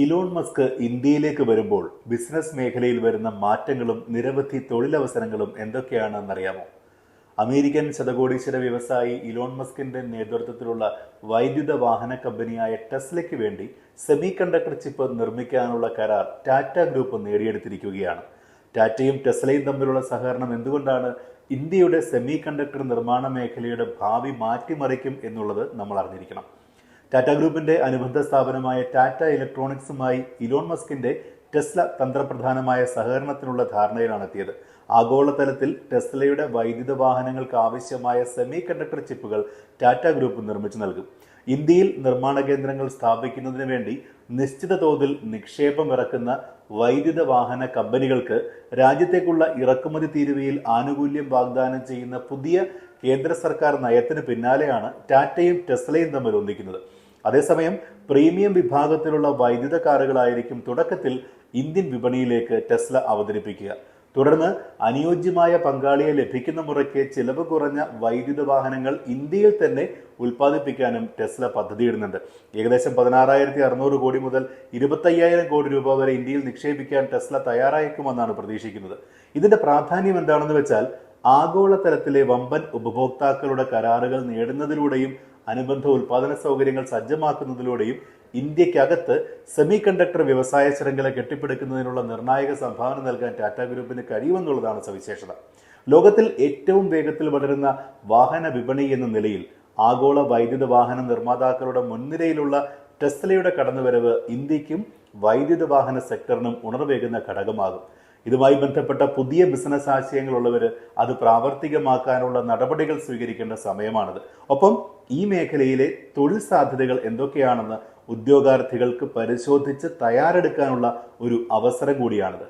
Elon Musk ഇന്ത്യയിലേക്ക് വരുമ്പോൾ business മേഖലയിൽ വരുന്ന മാറ്റങ്ങളും നിരവധി തൊഴിലവസരങ്ങളും എന്തൊക്കെയാണെന്നറിയാമോ അമേരിക്കൻ ശതകോടീശ്വര വ്യവസായി ഇലോൺ മസ്കിന്റെ നേതൃത്വത്തിലുള്ള വൈദ്യുത വാഹന കമ്പനിയായ ടെസ്ലയ്ക്ക് വേണ്ടി സെമി കണ്ടക്ടർ ചിപ്പ് നിർമ്മിക്കാനുള്ള കരാർ ടാറ്റ ഗ്രൂപ്പ് നേടിയെടുത്തിരിക്കുകയാണ്. ടാറ്റയും ടെസ്ലയും തമ്മിലുള്ള സഹകരണം എന്തുകൊണ്ടാണ് ഇന്ത്യയുടെ സെമി കണ്ടക്ടർ നിർമ്മാണ മേഖലയുടെ ഭാവി മാറ്റിമറിക്കും എന്നുള്ളത് നമ്മൾ അറിഞ്ഞിരിക്കണം. ടാറ്റ ഗ്രൂപ്പിന്റെ അനുബന്ധ സ്ഥാപനമായ ടാറ്റ ഇലക്ട്രോണിക്സുമായി ഇലോൺ മസ്കിന്റെ ടെസ്ല തന്ത്രപ്രധാനമായ സഹകരണത്തിനുള്ള ധാരണയിലാണ് എത്തിയത്. ആഗോളതലത്തിൽ ടെസ്ലയുടെ വൈദ്യുത വാഹനങ്ങൾക്ക് ആവശ്യമായ സെമി കണ്ടക്ടർ ചിപ്പുകൾ ടാറ്റ ഗ്രൂപ്പ് നിർമ്മിച്ചു നൽകും. ഇന്ത്യയിൽ നിർമ്മാണ കേന്ദ്രങ്ങൾ സ്ഥാപിക്കുന്നതിന് വേണ്ടി നിശ്ചിത തോതിൽ നിക്ഷേപം ഇറക്കുന്ന വൈദ്യുത വാഹന കമ്പനികൾക്ക് രാജ്യത്തേക്കുള്ള ഇറക്കുമതി തീരുവയിൽ ആനുകൂല്യം വാഗ്ദാനം ചെയ്യുന്ന പുതിയ കേന്ദ്ര സർക്കാർ നയത്തിന് പിന്നാലെയാണ് ടാറ്റയും ടെസ്ലയും തമ്മിൽ ഒന്നിക്കുന്നത്. അതേസമയം പ്രീമിയം വിഭാഗത്തിലുള്ള വൈദ്യുത കാറുകളായിരിക്കും തുടക്കത്തിൽ ഇന്ത്യൻ വിപണിയിലേക്ക് ടെസ്ല അവതരിപ്പിക്കുക. തുടർന്ന് അനുയോജ്യമായ പങ്കാളിയെ ലഭിക്കുന്ന മുറയ്ക്ക് ചിലവ് കുറഞ്ഞ വൈദ്യുത വാഹനങ്ങൾ ഇന്ത്യയിൽ തന്നെ ഉൽപ്പാദിപ്പിക്കാനും ടെസ്ല പദ്ധതിയിടുന്നുണ്ട്. ഏകദേശം പതിനാറായിരത്തി അറുന്നൂറ് കോടി മുതൽ ഇരുപത്തയ്യായിരം കോടി രൂപ വരെ ഇന്ത്യയിൽ നിക്ഷേപിക്കാൻ ടെസ്ല തയ്യാറായേക്കുമെന്നാണ് പ്രതീക്ഷിക്കുന്നത്. ഇതിന്റെ പ്രാധാന്യം എന്താണെന്ന് വെച്ചാൽ ആഗോളതലത്തിലെ വമ്പൻ ഉപഭോക്താക്കളുടെ കരാറുകൾ നേടുന്നതിലൂടെയും അനുബന്ധ ഉൽപാദന സൗകര്യങ്ങൾ സജ്ജമാക്കുന്നതിലൂടെയും ഇന്ത്യക്കകത്ത് സെമി കണ്ടക്ടർ വ്യവസായ ശൃംഖല കെട്ടിപ്പടുക്കുന്നതിനുള്ള നിർണായക സംഭാവന നൽകാൻ ടാറ്റ ഗ്രൂപ്പിന് കഴിയുമെന്നുള്ളതാണ് സവിശേഷത. ലോകത്തിൽ ഏറ്റവും വേഗത്തിൽ വളരുന്ന വാഹന വിപണി എന്ന നിലയിൽ ആഗോള വൈദ്യുത വാഹന നിർമ്മാതാക്കളുടെ മുൻനിരയിലുള്ള ടെസ്ലയുടെ കടന്നുവരവ് ഇന്ത്യക്കും വൈദ്യുത വാഹന സെക്ടറിനും ഉണർവേകുന്ന ഘടകമാകും. ഇതുമായി ബന്ധപ്പെട്ട പുതിയ ബിസിനസ് ആശയങ്ങളുള്ളവർ അത് പ്രാവർത്തികമാക്കാനുള്ള നടപടികൾ സ്വീകരിക്കേണ്ട സമയമാണിത്. ഒപ്പം ഈ മേഖലയിലെ തൊഴിൽ സാധ്യതകൾ എന്തൊക്കെയാണെന്ന് ഉദ്യോഗാർത്ഥികൾക്ക് പരിശോധിച്ച് തയ്യാറെടുക്കാനുള്ള ഒരു അവസരം കൂടിയാണിത്.